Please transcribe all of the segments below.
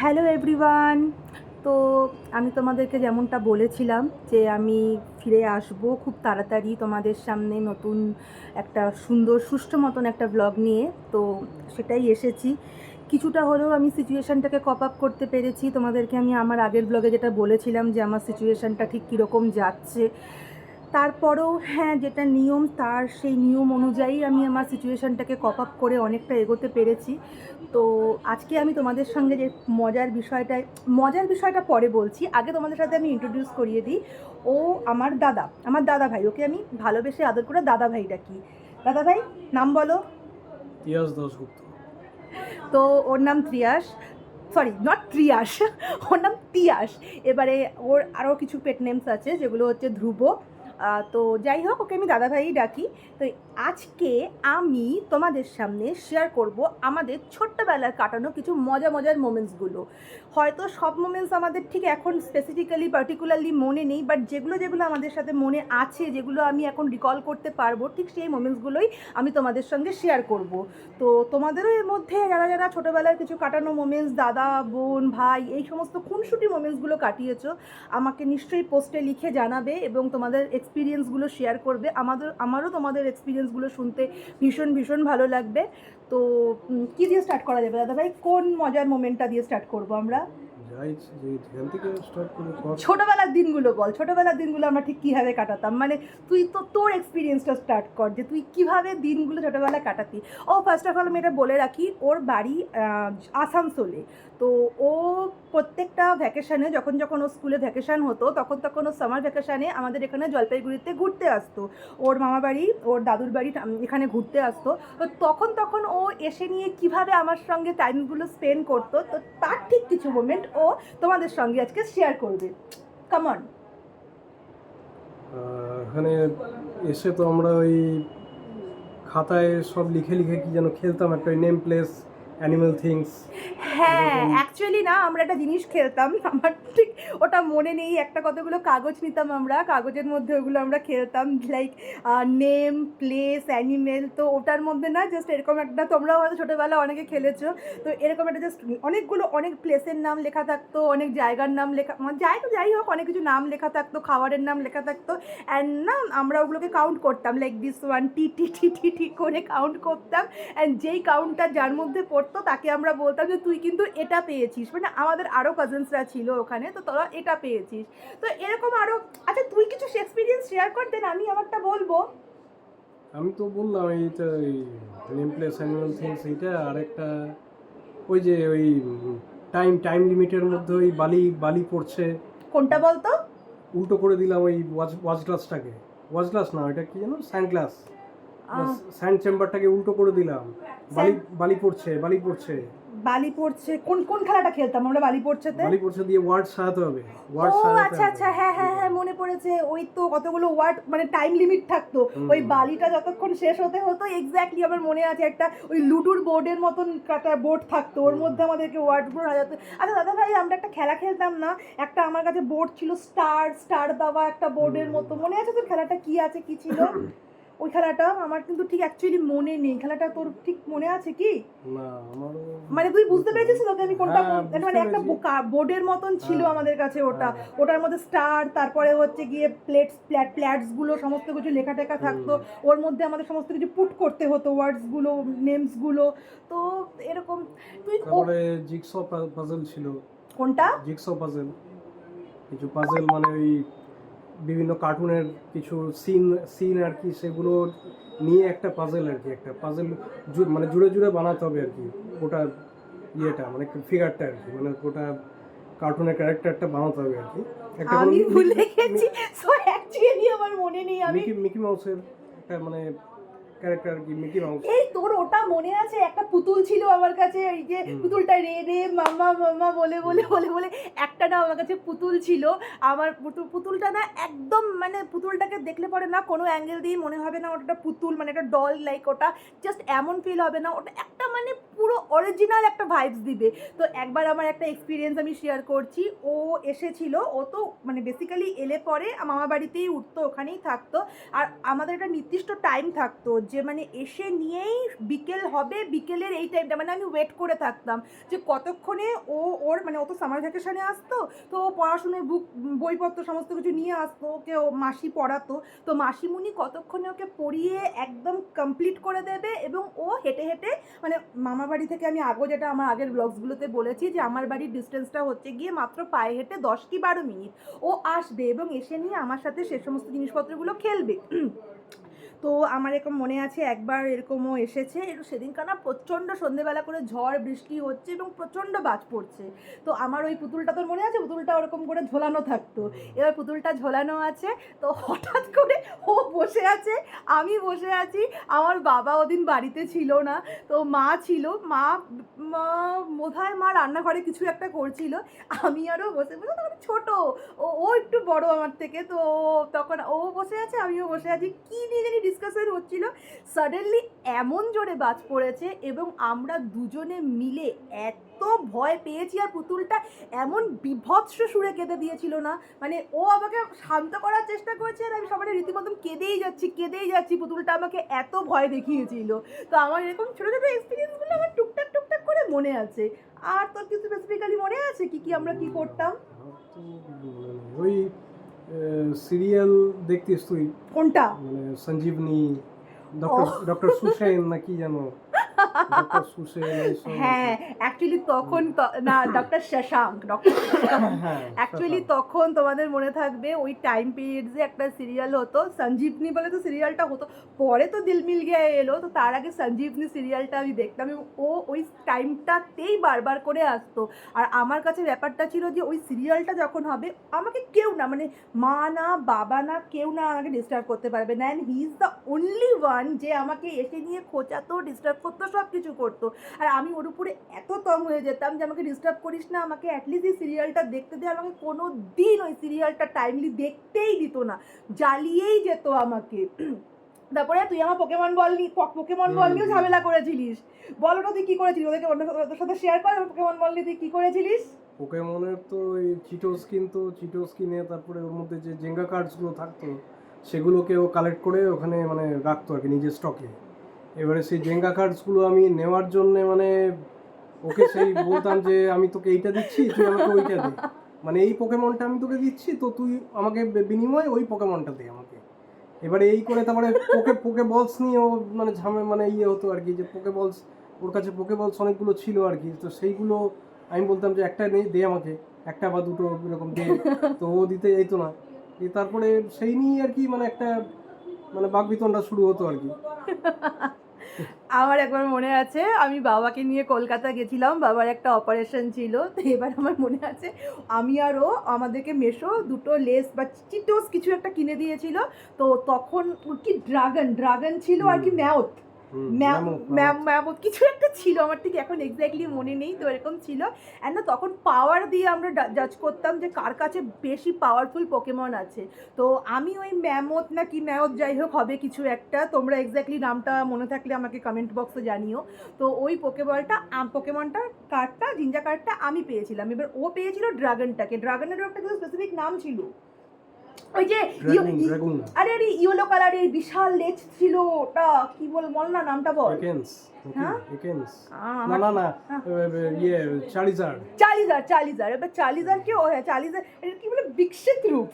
Hello everyone. তো আমি তোমাদেরকে যেমনটা বলেছিলাম যে আমি ফিরে আসব খুব তাড়াতাড়ি তোমাদের সামনে নতুন একটা সুন্দর, সুষ্ঠু মতন একটা ব্লগ নিয়ে। তো সেটাই এসেছি। কিছুটা হলেও আমি সিচুয়েশানটাকে কপ আপ করতে পেরেছি। তোমাদেরকে আমি আমার আগের ব্লগে যেটা বলেছিলাম যে আমার সিচুয়েশানটা ঠিক কীরকম যাচ্ছে। তারপরেও হ্যাঁ যেটা নিয়ম তার সেই নিয়ম অনুযায়ী আমি আমার সিচুয়েশানটাকে কপ আপ করে অনেকটা এগোতে পেরেছি। তো আজকে আমি তোমাদের সঙ্গে যে মজার বিষয়টা মজার বিষয়টা পরে বলছি আগে তোমাদের সাথে আমি ইন্ট্রোডিউস করিয়ে দিই। ও আমার দাদা আমার দাদা ভাই ওকে আমি ভালোবেসে আদর করে দাদা ভাই ডাকি। দাদা ভাই নাম বলো। তিয়াস দাসগুপ্ত তো ওর নাম ত্রিয়াস সরি নট ত্রিয়াস ওর নাম তিয়াস এবারে ওর আরও কিছু পেট নেমস আছে যেগুলো হচ্ছে ধ্রুব তো যাই হোক ওকে আমি দাদাভাই ডাকি। তো আজকে আমি তোমাদের সামনে শেয়ার করব আমাদের ছোট্টবেলার কাটানো কিছু মজা মজার মোমেন্টসগুলো হয়তো সব মোমেন্টস আমাদের ঠিক এখন স্পেসিফিক্যালি পার্টিকুলারলি মনে নেই বাট যেগুলো যেগুলো আমাদের সাথে মনে আছে, যেগুলো আমি এখন রিকল করতে পারব, ঠিক সেই মোমেন্টসগুলোই আমি তোমাদের সঙ্গে শেয়ার করব। তো তোমাদেরও এর মধ্যে যারা যারা ছোটোবেলার কিছু কাটানো মোমেন্টস দাদা, বোন, ভাই, এই সমস্ত খুনসুটি মোমেন্টসগুলো কাটিয়েছো, আমাকে নিশ্চয়ই পোস্টে লিখে জানাবে এবং তোমাদের এক্সপিরিয়েন্সগুলো শেয়ার করবে। আমাদের, আমারও তোমাদের এক্সপিরিয়েন্সগুলো শুনতে ভীষণ ভীষণ ভালো লাগবে। তো কী দিয়ে স্টার্ট করা যাবে? দাদা ভাই কোন মজার মোমেন্টটা দিয়ে স্টার্ট করব আমরা? ছোটবেলার দিনগুলো বল, ছোটবেলার দিনগুলো আমরা ঠিক কীভাবে কাটাতাম? মানে তুই তো তোর এক্সপিরিয়েন্সটা স্টার্ট কর, যে তুই কীভাবে দিনগুলো ছোটবেলায় কাটাতি? ও ফার্স্ট অফ অল আমি এটা বলে রাখি, ওর বাড়ি আসানসোলে। তো ও প্রত্যেকটা ভ্যাকেশানে যখন যখন ও স্কুলে ভ্যাকেশান হতো, তখন তখন ও সামার ভ্যাকেশানে আমাদের এখানে জলপাইগুড়িতে ঘুরতে আসতো। ওর মামা বাড়ি, ওর দাদুর বাড়ি এখানে ঘুরতে আসতো। তো তখন তখন ও এসে নিয়ে কীভাবে আমার সঙ্গে টাইমগুলো স্পেন্ড করতো, তো তার ঠিক কিছু মোমেন্ট তোমাদের সঙ্গে আজকে শেয়ার করবে। কামন এখানে এসে তো আমরা ওই খাতায় সব লিখে লিখে কি যেন খেলতাম, একটা নেম প্লেস অ্যানিমাল থিংস হ্যাঁ অ্যাকচুয়ালি না আমরা একটা জিনিস খেলতাম আমার ঠিক ওটা মনে নেই একটা কতগুলো কাগজ নিতাম আমরা কাগজের মধ্যে ওগুলো আমরা খেলতাম লাইক নেম প্লেস অ্যানিমেল তো ওটার মধ্যে না জাস্ট এরকম একটা তোমরাও হয়তো ছোটোবেলা অনেকে খেলেছো তো এরকম একটা জাস্ট অনেকগুলো অনেক প্লেসের নাম লেখা থাকতো অনেক জায়গার নাম লেখা মানে যাই তো যাই হোক অনেক কিছু নাম লেখা থাকতো খাবারের নাম লেখা থাকতো অ্যান্ড না আমরা ওগুলোকে কাউন্ট করতাম like this one T T T T T করে কাউন্ট করতাম অ্যান্ড যেই কাউন্টটা যার মধ্যে পড়তো তাকে আমরা বলতাম যে তুই কিন্তু এটা পেয়েছিস। মানে আমাদের আরও কাজিনসরা ছিল ওখানে তো তোরা এটা পেয়েছিস। তো এরকম আরও আচ্ছা তুই কিছু এক্সপিরিয়েন্স শেয়ার কর দেন আমি আমারটা বলব। আমি তো বললাম এইটা ওই নেম প্লেস অ্যানিমাল থিংস এইটা আর একটা ওই যে ওই টাইম টাইম লিমিটের মধ্যে ওই বালি বালি পড়ছে। কোনটা বলতো? উল্টো করে দিলাম ওই ওয়াচ ওয়াচ গ্লাসটাকে ওয়াচ গ্লাস না ওইটা কি যেন? স্যান্ড গ্লাস স্যান্ড চেম্বারটাকে উল্টো করে দিলাম। বালি বালি পড়ছে বালি পড়ছে। বালি পড়ছে। কোন কোন খেলাটা খেলতাম আমরা বালি পড়ছেতে? বালি পড়ছে দিয়ে ওয়ার্ড সাজাতে হবে। ওয়ার্ড ও আচ্ছা আচ্ছা হ্যাঁ হ্যাঁ হ্যাঁ মনে পড়েছে। ওই তো কতগুলো ওয়ার্ড মানে টাইম লিমিট থাকতো। ওই বালিটা যতক্ষণ শেষ হতে হতো এক্স্যাক্টলি আমার মনে আছে একটা ওই লুডুর বোর্ডের মতন একটা বোর্ড থাকতো। ওর মধ্যে আমাদেরকে ওয়ার্ডগুলো সাজাতে আচ্ছা দাদা ভাই আমরা একটা খেলা খেলতাম না। একটা আমার কাছে বোর্ড ছিল স্টার স্টার দেওয়া একটা বোর্ডের মতো। মনে আছে তোর খেলাটা কি আছে কি ছিল? ওই খেলাটা আমার কিন্তু ঠিক অ্যাকচুয়ালি মনে নেই। খেলাটা তোর ঠিক মনে আছে কি? না মানে তুই বুঝতে পেরেছিস তোকে আমি কোনটা হ্যাঁ, মানে একটা বোর্ডের মতন ছিল হ্যাঁ। আমাদের কাছে ওটা। হ্যাঁ। ওটার মধ্যে স্টার তারপরে হচ্ছে গিয়ে প্লেটস প্ল্যাট প্ল্যাটসগুলো সমস্ত কিছু লেখা টেখা থাকতো। ওর মধ্যে আমাদের সমস্ত কিছু পুট করতে হতো ওয়ার্ডসগুলো নেমসগুলো তো এরকম তুই তারপরে জিগস পাজল ছিল। কোনটা? জিগস পাজল কিছু পাজল মানে ওই বিভিন্ন কার্টুনের কিছু সিন সিন আর কি সেগুলো নিয়ে একটা পাজেল আর কি একটা পাজেল মানে জুড়ে জুড়ে বানাতে হবে আর কি ওটা ইয়েটা মানে ফিগারটা আর কি মানে ওটা কার্টুনের ক্যারেক্টারটা বানাতে হবে আর কি। আমি ভুলে গেছি সো অ্যাকচুয়ালি আমার মনে নেই আমি মিকি মিকি মাউসের একটা মানে ক্যারেক্টার কি মিকি মাউস এই তোর ওটা মনে আছে? একটা পুতুল ছিল আমার কাছে এই যে পুতুলটা রে রে মামা মামা বলে বলে বলে বলে। একটা না আমার কাছে পুতুল ছিল। আমার পুতুল- পুতুলটা না একদম মানে পুতুলটাকে দেখলে পরে না কোনো অ্যাঙ্গেল দিয়ে মনে হবে না ওটা পুতুল মানে একটা ডল লাইক ওটা। জাস্ট এমন ফিল হবে না ওটা একটা মানে পুরো অরিজিনাল একটা ভাইবস দিবে। তো একবার আমার একটা এক্সপিরিয়েন্স আমি শেয়ার করছি। ও এসেছিল ও তো মানে বেসিক্যালি এলে পরে মামা বাড়িতেই উঠতো ওখানেই থাকতো। আর আমাদের একটা নির্দিষ্ট টাইম থাকতো যে মানে এসে নিয়েই বিকেল হবে, বিকেলের এই টাইমটা মানে আমি ওয়েট করে থাকতাম যে কতক্ষণে ও, ওর মানে ও তো সামার ভ্যাকেশনে আসতো, তো ও পড়াশুনোর বুক বইপত্র, সমস্ত কিছু নিয়ে আসতো, ওকে ও মাসি পড়াতো, তো মাসিমুনি কতক্ষণে ওকে পড়িয়ে একদম কমপ্লিট করে দেবে এবং ও হেঁটে হেঁটে মানে মামার বাড়ি থেকে আমি আগেও যেটা আমার আগের ব্লগসগুলোতে বলেছি যে আমার বাড়ির ডিস্টেন্সটা হচ্ছে গিয়ে মাত্র পায়ে হেঁটে দশ কি বারো মিনিট। ও আসবে এবং এসে নিয়ে আমার সাথে সে সমস্ত জিনিসপত্রগুলো খেলবে। তো আমার এরকম মনে আছে, একবার এরকমও এসেছে। এর সেদিনকার না প্রচণ্ড সন্ধেবেলা করে ঝড়, বৃষ্টি হচ্ছে এবং প্রচণ্ড বাজ পড়ছে। তো আমার ওই পুতুলটা তোর মনে আছে? পুতুলটা ওরকম করে ঝোলানো থাকতো। এবার পুতুলটা ঝোলানো আছে, তো হঠাৎ করে ও বসে আছে, আমি বসে আছি। আমার বাবা ওদিন বাড়িতে ছিল না, তো মা ছিল। মা মা, বোধহয় মা রান্নাঘরে কিছু একটা করছিল। আমি আরও বসে বসে তখন ছোটো, ও ও একটু বড় আমার থেকে, তো তখন ও বসে আছে, আমিও বসে আছি। কী নিয়ে জানি ডিসকাশন হচ্ছিল সাডেনলি এমন জোরে বাজ পড়েছে এবং আমরা দুজনে মিলে এত ভয় পেয়েছি আর পুতুলটা এমন বিভৎস সুরে কেঁদে দিয়েছিল না। মানে ও আমাকে শান্ত করার চেষ্টা করেছে আর আমি সবাই রীতিমতন কেঁদেই যাচ্ছি কেঁদেই যাচ্ছি। পুতুলটা আমাকে এত ভয় দেখিয়েছিল। তো আমার এরকম ছোটো ছোটো এক্সপিরিয়েন্সগুলো আমার টুকটাক টুকটাক করে মনে আছে। আর তোর কিছু স্পেসিফিক্যালি মনে আছে কি কি আমরা কি করতাম। ওই সিরিয়াল দেখতিস তুই? কোনটা? মানে সঞ্জীবনী ডক্টর ডক্টর সুসেন না কি জানো। হ্যাঁ অ্যাকচুয়ালি তখন না ডক্টর শশাঙ্ক ডক্টর অ্যাকচুয়ালি তখন তোমাদের মনে থাকবে ওই টাইম পিরিয়ডসে একটা সিরিয়াল হতো সঞ্জীবনী বলে তো সিরিয়ালটা হতো পরে তো দিল মিল গিয়া এলো তো তার আগে সঞ্জীবনী সিরিয়ালটা আমি দেখতাম ও ওই টাইমটাতেই বারবার করে আসতো। আর আমার কাছে ব্যাপারটা ছিল যে ওই সিরিয়ালটা যখন হবে আমাকে কেউ না মানে মা না বাবা না কেউ না আমাকে ডিস্টার্ব করতে পারবে না and he is the only one যে আমাকে এসে নিয়ে খোঁচাতো ডিস্টার্ব করতো সব কিছু করতো। আর আমি ওর উপরে এত তং হয়ে যেতাম যে আমাকে ডিস্টার্ব করিস না আমাকে অ্যাটলিস্ট এই সিরিয়ালটা দেখতে দে। আমাকে কোনো দিন ওই সিরিয়ালটা টাইমলি দেখতেই দিত না। জ্বালিয়েই যেত আমাকে। তারপরে তুই আমার পোকেমন বল নি পোকেমন বল নিয়েও ঝামেলা করেছিলিস। বল ওটা তুই কি করেছিলিস ওদেরকে ওদের সাথে শেয়ার কর পোকেমন বল নিয়ে তুই কি করেছিলিস? পোকেমনের তো ওই চিটোস কিনতো চিটোস কিনে তারপরে ওর মধ্যে যে জেঙ্গা কার্ডসগুলো থাকতো সেগুলোকে ও কালেক্ট করে ওখানে মানে রাখতো আর কি নিজের স্টকে এবারে সেই জেঙ্গা কার্ডসগুলো আমি নেওয়ার জন্য মানে ওকে সেই বলতাম যে, আমি তোকে এইটা দিচ্ছি, তুই আমাকে ওইটা দে। মানে এই পোকেমনটা আমি তোকে দিচ্ছি, তো তুই আমাকে বিনিময়ে ওই পোকেমনটা দে আমাকে। এবারে এই করে তারপরে পোকে পোকে বলস নিয়ে ও মানে ঝামে মানে ইয়ে হতো আর কি, যে পোকে বলস ওর কাছে পোকে বলস অনেকগুলো ছিল আর কি, তো সেইগুলো আমি বলতাম যে, একটা নেই দে আমাকে, একটা বা দুটো এরকম দে। তো ও দিতে যেত না। দিয়ে তারপরে সেই নিয়ে আর কি মানে একটা মানে বাগবিতনটা শুরু হতো আর কি। আমার একবার মনে আছে আমি বাবাকে নিয়ে কলকাতা গেছিলাম বাবার একটা অপারেশন ছিল। তো এবার আমার মনে আছে আমি আরও আমাদেরকে মেশো দুটো লেস বা চিটোস কিছু একটা কিনে দিয়েছিল। তো তখন কি ড্রাগন ড্রাগন ছিল আর কি। ম্যাওথ ম্যাম ম্যাম ম্যামথ। ম্যাম কিছু একটা ছিল আমার ঠিক এখন এক্স্যাক্টলি মনে নেই তো এরকম ছিল। অ্যান্ড না তখন পাওয়ার দিয়ে আমরা জাজ করতাম যে কার কাছে বেশি পাওয়ারফুল পোকেমন আছে। তো আমি ওই ম্যামথ না কি ম্যামথ যাই হোক হবে কিছু একটা। তোমরা এক্স্যাক্টলি নামটা মনে থাকলে আমাকে কমেন্ট বক্সে জানিও। তো ওই পোকেবলটা পোকেমনটা কার্ডটা জিঞ্জা কার্ডটা আমি পেয়েছিলাম। এবার ও পেয়েছিল ড্রাগনটাকে ড্রাগনেরও একটা কিছু স্পেসিফিক নাম ছিল। ওই যে আরে আরে ইয়েলো কালারের বিশাল লেজ ছিল ওটা কি বল বল না নামটা বল। একেন্স? একেন্স আহ, না না না। এ, এ, ইয়ে চারিজার্ড চালিজার চালিজার এবার চালিজার কি হ্যাঁ চালিজার এটা কি বলে বিকশিত রূপ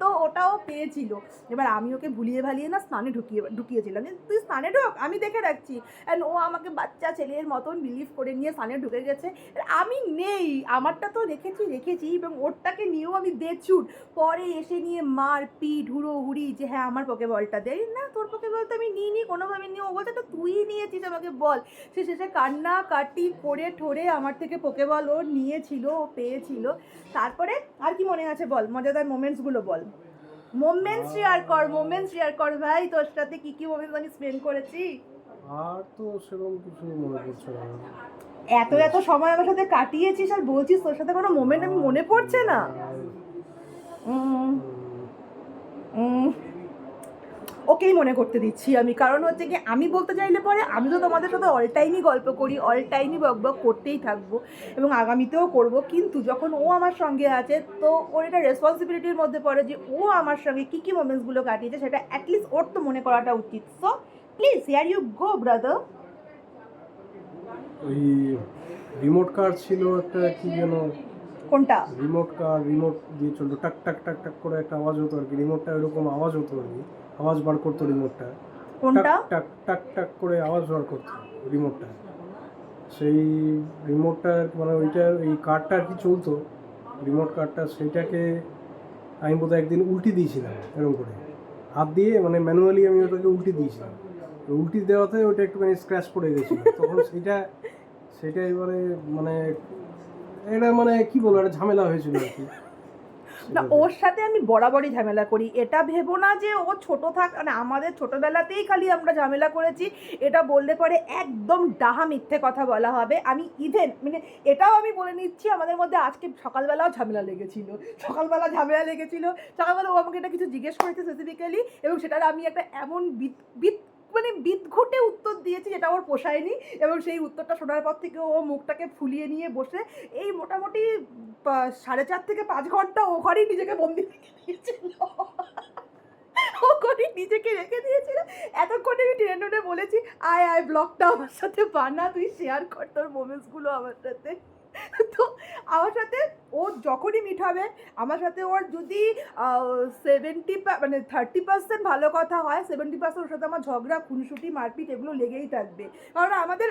তো ওটাও পেয়েছিল। এবার আমি ওকে ভুলিয়ে ভালিয়ে না স্নানে ঢুকিয়ে ঢুকিয়েছিলাম। তুই স্নানে ঢোক আমি দেখে রাখছি। অ্যান্ড ও আমাকে বাচ্চা ছেলের মতন বিলিভ করে নিয়ে স্নানে ঢুকে গেছে। আমি নেই। আমারটা তো রেখেছি রেখেছি এবং ওরটাকে নিয়েও আমি দেছুট পরে এসে নিয়ে মার পিঠ হুড়ো হুড়ি যে হ্যাঁ আমার পকে বলটা দেয়। না তোর পকে বল তো আমি নিই নি কোনোভাবে নিয়ে ও বলছে তো তুই নিয়েছিস আমাকে বল। সে শেষে কান্না কাটি করে ঠোরে আমার থেকে পোকে বল ও নিয়েছিল ও পেয়েছিল। তারপরে আর কি মনে আছে বল? মজাদার মোমেন্টসগুলো বল। মোমেন্টস শেয়ার কর মোমেন্টস শেয়ার কর ভাই। তোর সাথে কি কি মোমেন্টস আমি স্পেন্ড করেছি? আর তো সেরকম কিছু মনে পড়ছে না। এত এত সময় আমার সাথে কাটিয়েছিস আর বলছিস তোর সাথে কোনো মোমেন্ট আমি মনে পড়ছে না? উম, উম, ওকেই মনে করতে দিচ্ছি আমি। কারণ হচ্ছে কি আমি বলতে চাইলে পরে আমি তো তোমাদের সাথে অল টাইমই গল্প করি অল টাইমই বক বক করতেই থাকব এবং আগামীতেও করব। কিন্তু যখন ও আমার সঙ্গে আছে তো ওর এটা রেসপন্সিবিলিটির মধ্যে পড়ে যে ও আমার সঙ্গে কী কী মোমেন্টসগুলো কাটিয়েছে সেটা অ্যাটলিস্ট ওর তো মনে করাটা উচিত। So please here you go brother ওই রিমোট কার ছিল একটা কি যেন কোনটা? রিমোট কার রিমোট দিয়ে চলতো টাক টাক টাক টাক করে একটা আওয়াজ হতো আর কি রিমোটটা এরকম আওয়াজ হতো আর কি। আওয়াজ বার করতো রিমোটটা কোনটা? টাক টাক টাক টাক করে আওয়াজ বার করতো রিমোটটা সেই রিমোটটা মানে ওইটার এই কার্ডটা আর কি চলতো। রিমোট কার্ডটা সেইটাকে আমি বোধহয় একদিন উল্টি দিয়েছিলাম এরকম করে। হাত দিয়ে মানে ম্যানুয়ালি আমি ওটাকে উল্টি দিয়েছিলাম। উল্টি দেওয়াতে ওটা একটুখানি স্ক্র্যাচ পড়ে গেছিল। তখন সেটা সেটা এবারে মানে এটা মানে কি বলব একটা ঝামেলা হয়েছিল আর কি। না ওর সাথে আমি বরাবরই ঝামেলা করি। এটা ভেবো না যে ও ছোট থাক মানে আমাদের ছোটবেলাতেই খালি আমরা ঝামেলা করেছি। এটা বললে পরে একদম ডাহা মিথ্যে কথা বলা হবে। আমি ইভেন মানে এটাও আমি বলে নিচ্ছি আমাদের মধ্যে আজকে সকালবেলাও ঝামেলা লেগেছিল। সকালবেলা ঝামেলা লেগেছিল। সকালবেলা ও আমাকে এটা কিছু জিজ্ঞেস করেছে স্পেসিফিক্যালি এবং সেটার আমি একটা এমন বিত মানে বিদঘুটে উত্তর দিয়েছি যেটা ওর পোষায়নি এবং সেই উত্তরটা শোনার পর থেকে ও মুখটাকে ফুলিয়ে নিয়ে বসে এই মোটামুটি সাড়ে চার থেকে পাঁচ ঘণ্টা ও ঘরেই নিজেকে বন্দি ও ঘরেই নিজেকে রেখে দিয়েছিল। এতক্ষণে আমি ট্রেন বলেছি, আয় আয়, ব্লগটা আমার সাথে বানা, তুই শেয়ার কর তোর মোমেন্টসগুলো আমার সাথে। তো আমার সাথে ও যখনই মিট হবে, আমার সাথে ওর যদি সেভেন্টি মানে থার্টি পার্সেন্ট ভালো কথা হয় সেভেন্টি পার্সেন্ট ওর সাথে আমার ঝগড়া, খুনসুটি, মারপিট এগুলো লেগেই থাকবে। কারণ আমাদের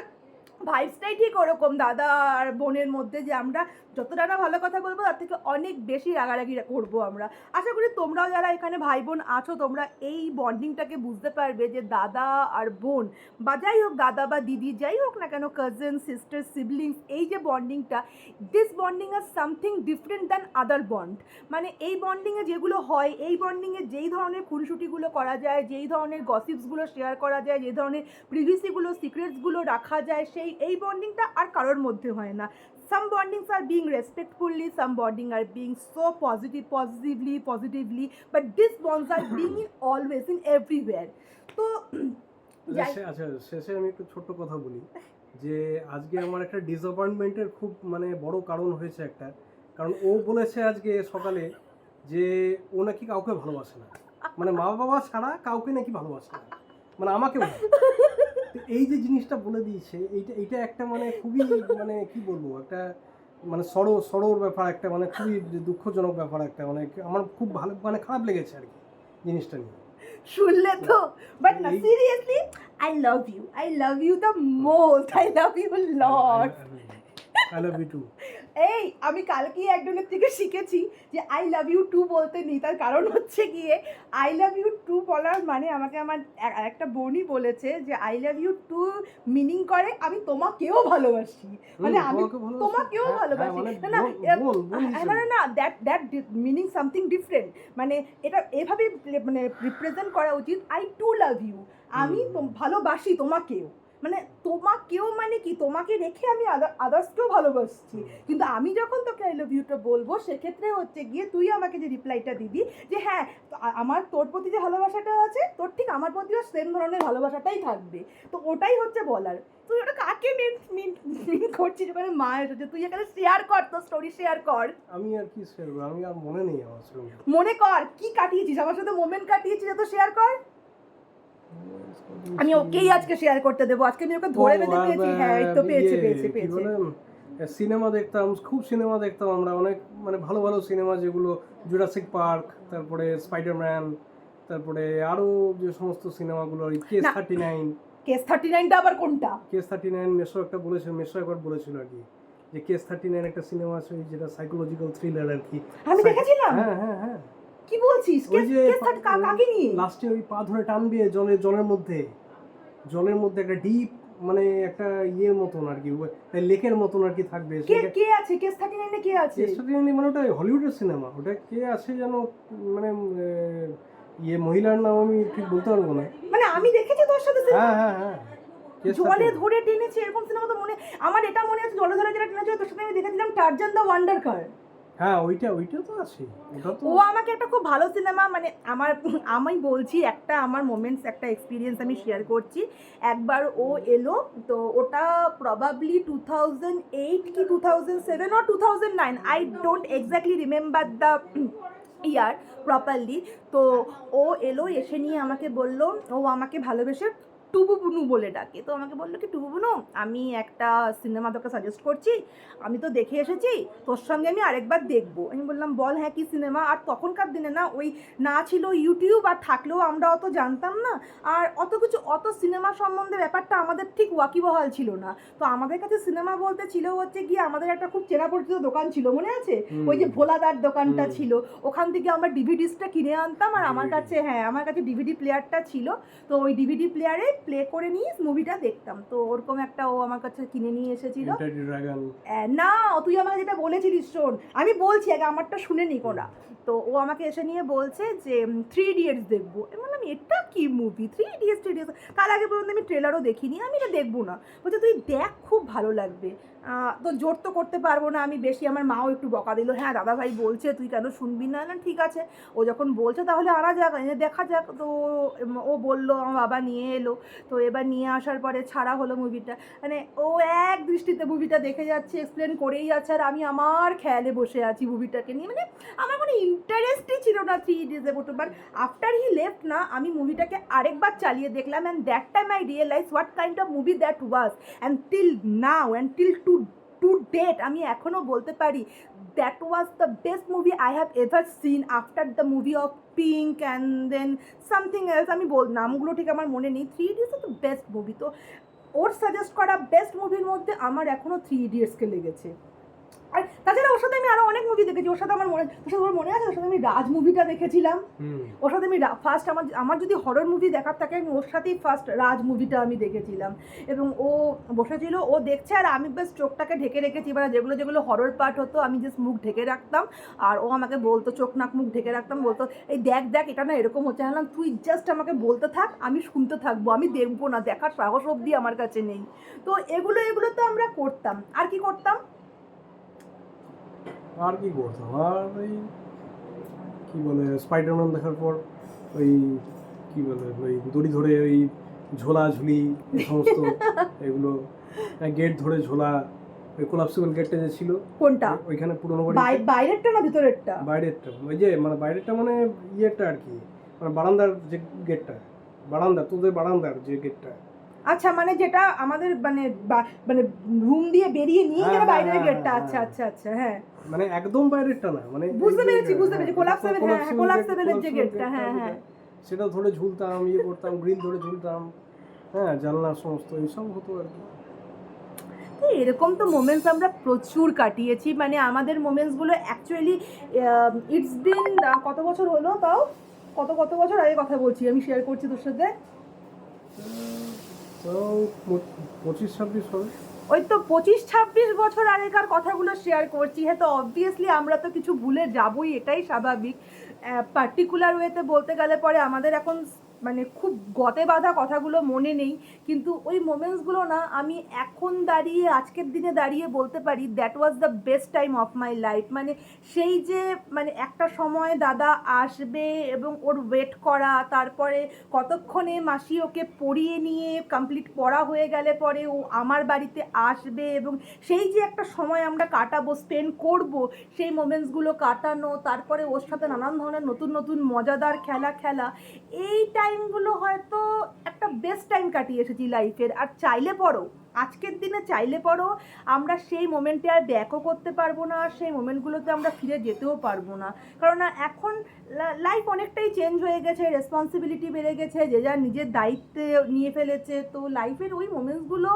ভাইবসটাই ঠিক ওরকম, দাদা আর বোনের মধ্যে যে আমরা যতটা ভালো কথা বলব, তার থেকে অনেক বেশি রাগারাগি করব আমরা। আশা করি তোমরাও যারা এখানে ভাই বোন আছো, তোমরা এই বন্ডিংটাকে বুঝতে পারবে যে দাদা আর বোন বা যাই হোক দাদা বা দিদি, যাই হোক না কেন কাজিন সিস্টার সিবলিংস এই যে বন্ডিংটা this bonding R something different than other bond মানে এই বন্ডিংয়ে যেগুলো হয়, এই বন্ডিংয়ে যেই ধরনের খুনসুটিগুলো করা যায়, যেই ধরনের গসিপসগুলো শেয়ার করা যায় যে ধরনের প্রিভিসিগুলো সিক্রেটসগুলো রাখা যায়, সেই এই এই বন্ডিংটা আর কারোর মধ্যে হয় না। Some bondings are being respectfully some bonding are being so positive positively positively but these bonds are being in always in everywhere. তো আচ্ছা আচ্ছা শেষে আমি একটু ছোট্ট কথা বলি যে আজকে আমার একটা ডিসঅ্যাপয়েন্টমেন্টের খুব মানে বড় কারণ হয়েছে একটা। কারণ ও বলেছে আজকে সকালে যে ও নাকি কাউকে ভালোবাসে না। মানে মা বাবা ছাড়া কাউকে নাকি ভালোবাসে না। মানে আমাকে। তো এই যে জিনিসটা বলে দিয়েছে এইটা এইটা একটা মানে খুবই মানে কি বলব একটা মানে সরো সরোর ব্যাপার একটা মানে খুবই দুঃখজনক ব্যাপার একটা মানে আমার খুব ভালো মানে খারাপ লেগেছে আর কি জিনিসটা নিয়ে। শুনলে তো বাট না seriously I love you I love you the most I love you lot I love you too এই আমি কালকেই একজনের থেকে শিখেছি যে আই লাভ ইউ টু বলতে নেই। তার কারণ হচ্ছে গিয়ে আই লাভ ইউ টু বলার মানে আমাকে আমার একটা বোনই বলেছে যে I love you too meaning করে আমি তোমাকেও ভালোবাসি। মানে আমি তোমাকেও ভালোবাসি? না না এ- হ্যাঁ, না না না that that meaning something different মানে এটা এভাবে মানে রিপ্রেজেন্ট করা উচিত আই টু লাভ ইউ আমি। ভালোবাসি তোমাকেও। মানে তোমাকেও মানে কি তোমাকে রেখে আমি আদার্সকেও ভালোবাসছি। কিন্তু আমি যখন তোকে আই লাভ ইউটা বলব সেক্ষেত্রে হচ্ছে গিয়ে তুই আমাকে যে রিপ্লাইটা দিবি যে হ্যাঁ আমার তোর প্রতি যে ভালোবাসাটা আছে তোর ঠিক আমার প্রতিও সেম ধরনের ভালোবাসাটাই থাকবে। তো ওটাই হচ্ছে বলার। তুই ওটা কাকে মিন মিন মিন করছিস? মানে মা এসেছে তুই এখানে শেয়ার কর তোর স্টোরি শেয়ার কর। আমি আর কি শেয়ার করব? আমি আর মনে নেই আমার মনে কর কি কাটিয়েছিস? আমার সাথে মোমেন্ট কাটিয়েছিস তো শেয়ার কর। আমি ওকেই আজকে শেয়ার করতে দেবো। আজকে আমি ওকে ধরে বেঁধে পেয়েছি। হ্যাঁ এই তো পেয়েছে পেয়েছে পেয়েছে। সিনেমা দেখতাম খুব সিনেমা দেখতাম আমরা। অনেক মানে ভালো ভালো সিনেমা যেগুলো জুরাসিক পার্ক তারপরে স্পাইডারম্যান তারপরে আরও যে সমস্ত সিনেমাগুলো ওই case. Thirty nine case thirty নাইনটা আবার কোনটা? কেস থার্টি নাইন মেশো একটা বলেছিল মেশো একবার বলেছিল আর কি যে কেস থার্টি নাইন একটা সিনেমা আছে যেটা সাইকোলজিক্যাল থ্রিলার আর কি। আমি দেখেছিলাম? হ্যাঁ হ্যাঁ হ্যাঁ। কি বলছিস? ওই যে কা- কাকে নিয়ে? লাস্টে ওই পা ধরে টানবে জলের জলের মধ্যে জলের মধ্যে একটা ডিপ মানে একটা ইয়ে মতন আর কি লেকের মতন আর কি থাকবে। কে কে আছে? কেস থার্টি নাইনে কে আছে? কেস সেটা মানে ওটা হলিউডের সিনেমা। ওটা কে আছে যেন মানে ইয়ে মহিলার নাম আমি ঠিক বলতে পারব না। মানে আমি দেখেছি তোর সাথে। হ্যাঁ হ্যাঁ হ্যাঁ। জলে ধরে টেনেছে এরকম সিনেমা তো মনে আমার এটা মনে আছে জলে ধরে যেটা টেনেছে তোর সাথে আমি দেখেছিলাম টার্জান দ্য ওয়ান্ডার কার হ্যাঁ ওইটা ওইটা তো আছে। ও আমাকে একটা খুব ভালো সিনেমা মানে আমার, আমি বলছি একটা আমার মোমেন্টস একটা এক্সপিরিয়েন্স আমি শেয়ার করছি। একবার ও এলো, তো ওটা প্রবাবলি টু থাউজেন্ড এইট কি two thousand seven O two thousand nine I don't exactly remember the year properly তো ও এলো, এসে নিয়ে আমাকে বলল, ও আমাকে ভালোবেসে টুবু বুনু বলে ডাকে। তো আমাকে বলল কি টুবু বুনু আমি একটা সিনেমা তোকে সাজেস্ট করছি। আমি তো দেখে এসেছি তোর সঙ্গে আমি আরেকবার দেখব। আমি বললাম বল হ্যাঁ কি সিনেমা আর তখনকার দিনে না ওই না ছিল ইউটিউব আর থাকলেও আমরা অত জানতাম না। আর অত কিছু অত সিনেমা সম্বন্ধে ব্যাপারটা আমাদের ঠিক ওয়াকিবহাল ছিল না। তো আমাদের কাছে সিনেমা বলতে ছিল হচ্ছে কি আমাদের একটা খুব চেনা পরিচিত দোকান ছিল মনে আছে? ওই যে ভোলাদার দোকানটা ছিল। ওখান থেকে আমরা ডিভিডিসটা কিনে আনতাম আর আমার কাছে হ্যাঁ আমার কাছে ডিভিডি প্লেয়ারটা ছিল। তো ওই ডিভিডি প্লেয়ারে প্লে করে নিয়ে মুভিটা দেখতাম। তো ওরকম একটা ও আমার কাছে কিনে নিয়ে এসেছিল। না তুই আমাকে যেটা বলেছিলিস শোন আমি বলছি আগে আমারটা শুনে নি কোনা তো ও আমাকে এসে নিয়ে বলছে যে থ্রি ইডিয়েটস দেখব। আমি বললাম এটা কি movie three idiots three idiots তার আগে পর্যন্ত আমি ট্রেলারও দেখিনি আমি এটা দেখব না। বলছে তুই দেখ খুব ভালো লাগবে। তো জোর তো করতে পারব না। আমি বেশি আমার মাও একটু বকা দিল হ্যাঁ দাদা ভাই বলছে, তুই কেন শুনবি না? না, ঠিক আছে। ও যখন বলছে, তাহলে আনা যাক দেখা যাক। তো ও বলল, আমার বাবা নিয়ে এলো। তো এবার নিয়ে আসার পরে ছাড়া হলো মুভিটা। মানে ও এক দৃষ্টিতে মুভিটা দেখে যাচ্ছে এক্সপ্লেন করেই যাচ্ছে, আর আমি আমার খেয়ালে বসে আছি মুভিটাকে নিয়ে। মানে আমার কোনো ইন্টারেস্টই ছিল না থ্রি ইডিয়েটসে পড়তে বাট আফটার হি লেফট না, আমি মুভিটাকে আরেকবার চালিয়ে দেখলাম and that time I realise what kind of movie that was and till now and till to to date আমি এখনও বলতে পারি that was the best movie I have ever seen after the movie of Pink and then something else আমি বল, নামগুলো ঠিক আমার মনে নেই three idiots the best movie তো ওর সাজেস্ট করা বেস্ট মুভির মধ্যে আমার এখনও থ্রি ইডিয়টসকে লেগেছে। আর তাছাড়া ওর সাথে আমি আরও অনেক মুভি দেখেছি। ওর সাথে আমার মনে ওর সাথে মনে আছে? ওর সাথে আমি রাজ মুভিটা দেখেছিলাম। ওর সাথে আমি ফার্স্ট আমার আমার যদি হরর মুভি দেখার থাকে আমি ওর সাথেই ফার্স্ট রাজ মুভিটা আমি দেখেছিলাম। এবং ও বসেছিল ও দেখছে আর আমি বেশ চোখটাকে ঢেকে রেখেছি। এবার যেগুলো যেগুলো হরর পার্ট হতো আমি জাস্ট মুখ ঢেকে রাখতাম। আর ও আমাকে বলতো চোখ নাক মুখ ঢেকে রাখতাম বলতো এই দেখ দেখ এটা না এরকম হচ্ছে। বললাম, তুই জাস্ট আমাকে বলতে থাক আমি শুনতে থাকব আমি দেখব না দেখার সাহস অবধি আমার কাছে নেই। তো এগুলো এগুলো তো আমরা করতাম। আর কি করতাম? আর কি করতাম? আর ওই কি বলে স্পাইডারম্যান দেখার পর ওই কি বলে ওই দড়ি ধরে ওই ঝোলা ঝুলি এই সমস্ত এগুলো গেট ধরে ঝোলা ওই কোলাপসিবল গেটটা যে ছিল কোনটা? ওইখানে পুরোনো বাড়ি। বাইরেরটা না ভিতরেরটা? বাইরেরটা ওই যে মানে বাইরেরটা মানে ইয়েটা আর কি মানে বারান্দার যে গেটটা বারান্দা তোদের বারান্দার যে গেটটা আচ্ছা মানে যেটা আমাদের মানে মানে রুম দিয়ে বেরিয়ে নিয়ে গেলে হ্যাঁ, বাইরের হ্যাঁ, গেটটা হ্যাঁ, আচ্ছা। আচ্ছা আচ্ছা হ্যাঁ। মানে একদম বাইরেরটা না মানে বুঝতে পেরেছি, বুঝতে পেরেছি, collapsible, হ্যাঁ, gate, যে গেটটা, হ্যাঁ, হ্যাঁ। সেটা ধরে ঝুলতাম ইয়ে করতাম গ্রিল ধরে ঝুলতাম হ্যাঁ জানলার সমস্ত এইসব হতো আর কি। এরকম তো মোমেন্টস আমরা প্রচুর কাটিয়েছি মানে আমাদের মোমেন্টসগুলো অ্যাকচুয়ালি ইটস বিন কত বছর হলো তাও? কত কত বছর? আগে কথা বলছি আমি শেয়ার করছি তোর সাথে। পঁচিশ, ছাব্বিশ ওই তো পঁচিশ, ছাব্বিশ বছর আগেকার কথাগুলো শেয়ার করছি। হ্যাঁ তো অবভিয়াসলি আমরা তো কিছু ভুলে যাবই, এটাই স্বাভাবিক। পার্টিকুলার ওয়েতে বলতে গেলে পরে আমাদের এখন মানে খুব গতে বাঁধা কথাগুলো মনে নেই, কিন্তু ওই মোমেন্টসগুলো না আমি এখন দাঁড়িয়ে, আজকের দিনে দাঁড়িয়ে বলতে পারি that was the best time of my life মানে সেই যে মানে একটা সময় দাদা আসবে এবং ওর ওয়েট করা, তারপরে কতক্ষণে মাসি ওকে পড়িয়ে নিয়ে কমপ্লিট পড়া হয়ে গেলে পরে ও আমার বাড়িতে আসবে এবং সেই যে একটা সময় আমরা কাটাবো স্পেন্ড করব, সেই মোমেন্টসগুলো কাটানো, তারপরে ওর সাথে নানান ধরনের নতুন নতুন মজাদার খেলা খেলা, এই টাইমগুলো হয়তো একটা বেস্ট টাইম কাটিয়ে এসেছি লাইফের আর চাইলে পড়ো, আজকের দিনে চাইলে পড়ো, আমরা সেই মোমেন্টে আর ব্যাকও করতে পারব না, আর সেই মোমেন্টগুলোতে আমরা ফিরে যেতেও পারব না। কারণ এখন লাইফ অনেকটাই চেঞ্জ হয়ে গেছে রেসপন্সিবিলিটি বেড়ে গেছে, যে যার নিজের দায়িত্বে নিয়ে ফেলেছে। তো লাইফের ওই মোমেন্টসগুলো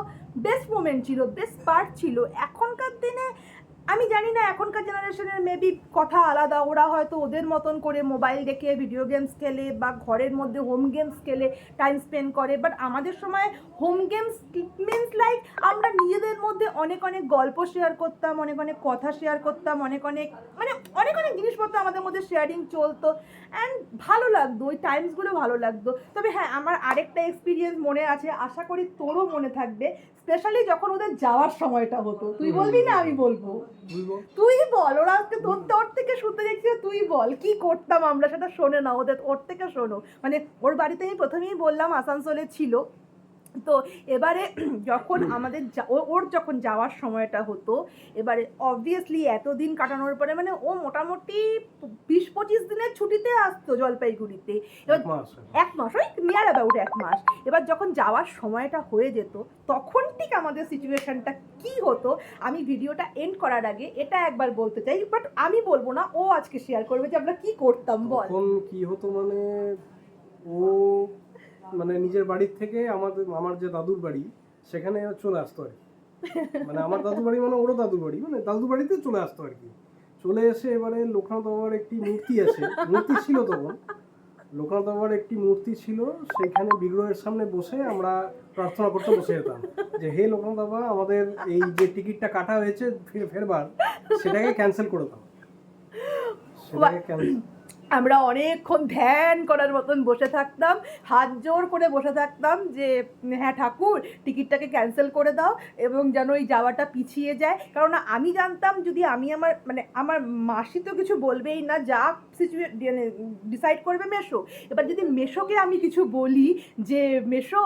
বেস্ট মোমেন্ট ছিল বেস্ট পার্ট ছিল। এখনকার দিনে আমি জানি না, এখনকার জেনারেশনের মেবি কথা আলাদা। ওরা হয়তো ওদের মতন করে মোবাইল দেখে ভিডিও গেমস খেলে বা ঘরের মধ্যে হোম গেমস খেলে টাইম স্পেন্ড করে। বাট আমাদের সময় হোম গেমস মিনস লাইক আমরা নিজেদের মধ্যে অনেক অনেক গল্প শেয়ার করতাম, অনেক অনেক কথা শেয়ার করতাম, অনেক অনেক মানে অনেক অনেক জিনিসপত্র আমাদের মধ্যে শেয়ারিং চলতো। অ্যান্ড ভালো লাগতো, ওই টাইমসগুলো ভালো লাগতো। তবে হ্যাঁ আমার আরেকটা এক্সপিরিয়েন্স মনে আছে, আশা করি তোরও মনে থাকবে। স্পেশালি যখন ওদের যাওয়ার সময়টা হতো। তুই। বলবি না আমি বলব? তুই বল ওরা আজকে তোর ওর থেকে শুনতে দেখছি তুই বল কি করতাম আমরা সেটা শোনে না ওদের ওর থেকে শোনো। মানে ওর বাড়িতে আমি প্রথমেই বললাম আসানসোলে ছিল। তো এবারে যখন আমাদের ওর যখন যাওয়ার সময়টা হতো এবারে অবভিয়াসলি এতদিন কাটানোর পরে মানে ও মোটামুটি বিশ পঁচিশ দিনের ছুটিতে আসতো জলপাইগুড়িতে। এবার এক মাস ওই নিয়ার অ্যাবাউট এক মাস। এবার যখন যাওয়ার সময়টা হয়ে যেত তখন ঠিক আমাদের সিচুয়েশনটা কি হতো আমি ভিডিওটা এন্ড করার আগে এটা একবার বলতে চাই বাট আমি বলব না ও আজকে শেয়ার করবে যে আমরা কি করতাম বল। কি হতো মানে ও মানে নিজের বাড়ির থেকে আমাদের আমার যে দাদুর বাড়ি সেখানে চলে আসতো আর কি। মানে আমার দাদুর বাড়ি মানে ওরও দাদুর বাড়ি মানে দাদুর বাড়িতে চলে আসতো আর কি। চলে এসে এবারে লোকনাথ বাবার একটি মূর্তি আছে মূর্তি ছিল তখন। লোকনাথ বাবার একটি মূর্তি ছিল সেখানে বিগ্রহের সামনে বসে আমরা প্রার্থনা করতে বসে যেতাম যে হে লোকনাথ বাবা আমাদের এই যে টিকিটটা কাটা হয়েছে ফিরে ফেরবার সেটাকে ক্যান্সেল করে দাও। সেটাকে ক্যান্সেল আমরা অনেকক্ষণ ধ্যান করার মতন বসে থাকতাম, হাত জোর করে বসে থাকতাম যে হ্যাঁ ঠাকুর, টিকিটটাকে ক্যান্সেল করে দাও এবং যেন ওই যাওয়াটা পিছিয়ে যায়। কারণ আমি জানতাম যদি আমি আমার মানে আমার মাসি তো কিছু বলবেই না, যা সিচুয়ে ডিসাইড করবে মেশো। এবার যদি মেশোকে আমি কিছু বলি যে, মেশো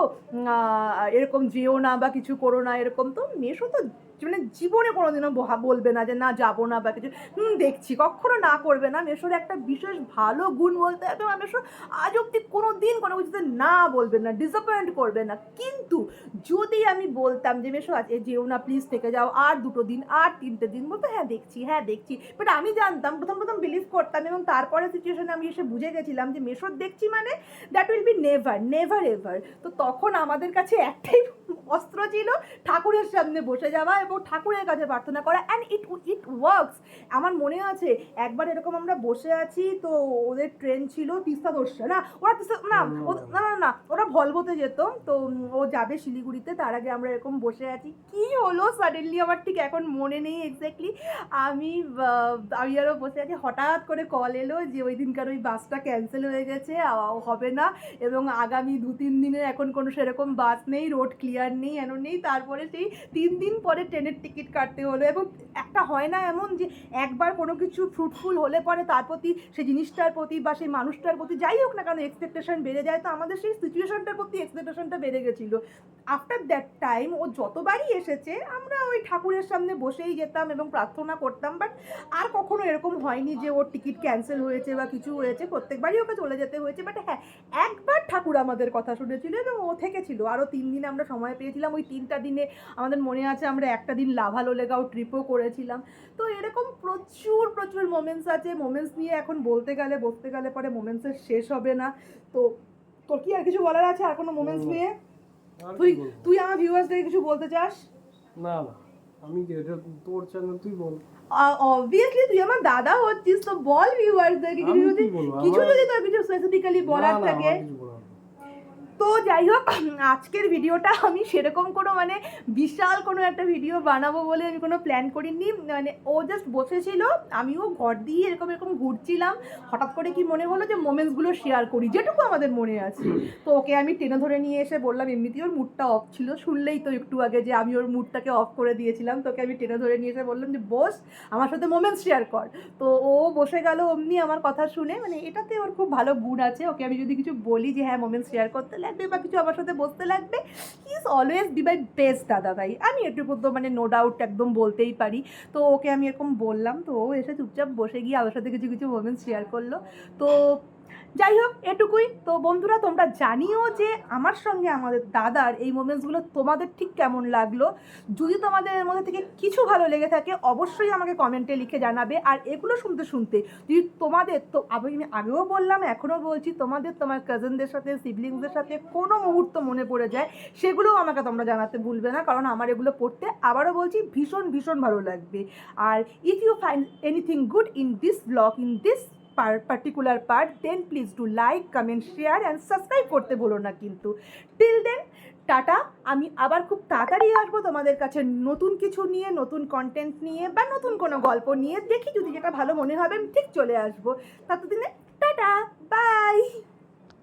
এরকম যেও না বা কিছু করো না, এরকম, তো মেশো তো মানে জীবনে কোনোদিনও বলবে না যে, না, যাব না বা কিছু। হুম, দেখছি। কখনো না করবে না। মেশোর একটা বিশেষ ভালো গুণ বলতে আর মেশো আজ অব্দি কোনো দিন কোনো কিছুতে না বলবে না ডিসঅ্যাপয়েন্ট করবে না। কিন্তু যদি আমি বলতাম যে, মেশো আজ যেও না প্লিজ থেকে যাও। আর দুটো দিন, আর তিনটে দিন। বলতো হ্যাঁ দেখছি হ্যাঁ দেখছি। বাট আমি জানতাম, প্রথম প্রথম বিলিভ করতাম এবং তারপরে সিচুয়েশনে আমি এসে বুঝে গেছিলাম যে, মেশোর দেখছি মানে that will be never never ever তো তখন আমাদের কাছে একটাই অস্ত্র ছিল, ঠাকুরের সামনে বসে যাওয়া এবং ঠাকুরের কাছে প্রার্থনা করা অ্যান্ড ইট ইট ওয়ার্কস আমার মনে আছে একবার এরকম আমরা বসে আছি তো ওদের ট্রেন ছিল তিস্তা দোসরা না? ওরা তিস্তা না না না না ওরা ভলভোতে যেত তো ও যাবে শিলিগুড়িতে তার আগে আমরা এরকম বসে আছি। কি হলো সাডেনলি আমার ঠিক এখন মনে নেই এক্স্যাক্টলি আমি আমি আরও বসে আছি হঠাৎ করে কল এলো যে ওই দিনকার ওই বাসটা ক্যান্সেল হয়ে গেছে হবে না এবং আগামী দু তিন দিনে এখন কোনো সেরকম বাস নেই রোড ক্লিয়ার নেই এন নেই তারপরে সেই তিন দিন পরে ট্রেনের টিকিট কাটতে হলো এবং একটা হয় না এমন যে একবার কোনো কিছু ফ্রুটফুল হলে পরে তার প্রতি সেই জিনিসটার প্রতি বা সেই মানুষটার প্রতি যাই হোক না কেন এক্সপেকটেশন বেড়ে যায়। তো আমাদের সেই সিচুয়েশনটার প্রতি এক্সপেকটেশনটা বেড়ে গেছিল। আফটার দ্যাট টাইম ও যতবারই এসেছে, আমরা ওই ঠাকুরের সামনে বসেই যেতাম এবং প্রার্থনা করতাম বাট আর কখনো এরকম হয়নি যে ওর টিকিট ক্যান্সেল হয়েছে বা কিছু হয়েছে, প্রত্যেকবারই ওকে চলে যেতে হয়েছে বাট হ্যাঁ একবার ঠাকুর আমাদের কথা শুনেছিল এবং ও থেকেছিল। আরও তিন দিন আমরা সময় পেয়েছিলাম। ওই তিনটা দিনে আমাদের মনে আছে আমরা একটা দিন লাভালোলেগাও ট্রিপও করেছিলাম। তো এরকম প্রচুর প্রচুর মোমেন্টস আছে। মোমেন্টস নিয়ে এখন বলতে গেলে বসতে গেলে পরে মোমেন্টসের শেষ হবে না। তো তোর কি আর কিছু বলার আছে আর কোনো মোমেন্টস নিয়ে? তুই তুই আমার ভিউয়ার্সদের কিছু বলতে চাস? না না। আমি তোর চ্যানেল তুই বল। অবভিয়াসলি তুই আমার দাদা হচ্ছিস তো বল ভিউয়ার্সদেরকে কিছু যদি কিছু যদি তোর কিছু স্পেসিফিক্যালি বলার থাকে। তো যাই হোক আজকের ভিডিওটা আমি সেরকম কোনো মানে বিশাল কোনো একটা ভিডিও বানাবো বলে আমি কোনো প্ল্যান করিনি। মানে ও জাস্ট বসেছিল আমিও ঘর দিয়ে এরকম এরকম ঘুরছিলাম। হঠাৎ করে কি মনে হলো যে মোমেন্টসগুলো শেয়ার করি যেটুকু আমাদের মনে আছে। তো ওকে আমি টেনে ধরে নিয়ে এসে বললাম এমনিতেই ওর মুডটা অফ ছিল শুনলেই তো একটু আগে যে আমি ওর মুডটাকে অফ করে দিয়েছিলাম। তোকে আমি টেনে ধরে নিয়ে এসে বললাম যে বস আমার সাথে মোমেন্টস শেয়ার কর। তো ও বসে গেল অমনি আমার কথা শুনে। মানে এটাতে ওর খুব ভালো গুণ আছে। ওকে আমি যদি কিছু বলি যে হ্যাঁ মোমেন্টস শেয়ার করতে লাগবে বা কিছু আমার সাথে বসতে লাগবে? He is always be my best দাদা ভাই। আমি এটুকু তো মানে নো ডাউট একদম বলতেই পারি। তো ওকে আমি এরকম বললাম, তো ও এসে চুপচাপ বসে গিয়ে আমার সাথে কিছু কিছু মোমেন্টস শেয়ার করল। তো যাই হোক এটুকুই। তো বন্ধুরা, তোমরা জানিও যে আমার সঙ্গে আমাদের দাদার এই মোমেন্টসগুলো তোমাদের ঠিক কেমন লাগল? যদি তোমাদের এর মধ্যে থেকে কিছু ভালো লেগে থাকে, অবশ্যই আমাকে কমেন্টে লিখে জানাবে। আর এগুলো শুনতে শুনতে যদি তোমাদের, তো আমি আগেও বললাম, এখনও বলছি, তোমাদের, তোমার কাজিনদের সাথে সিবলিংসদের সাথে কোনো মুহূর্ত মনে পড়ে যায়, সেগুলোও আমাকে তোমরা জানাতে ভুলবে না। কারণ আমার এগুলো পড়তে আবারও বলছি, ভীষণ ভীষণ ভালো লাগবে। আর if you find anything good in this blog in this particular part then please do like comment share and subscribe করতে বলো না কিন্তু। Till then tata. আমি আবার খুব তাড়াতাড়ি আসব তোমাদের কাছে নতুন কিছু নিয়ে, নতুন কন্টেন্ট নিয়ে বা নতুন কোনো গল্প নিয়ে। দেখি যদি যেটা ভালো মনে হবে, আমি ঠিক চলে আসব। ততদিনে টাটা। বাই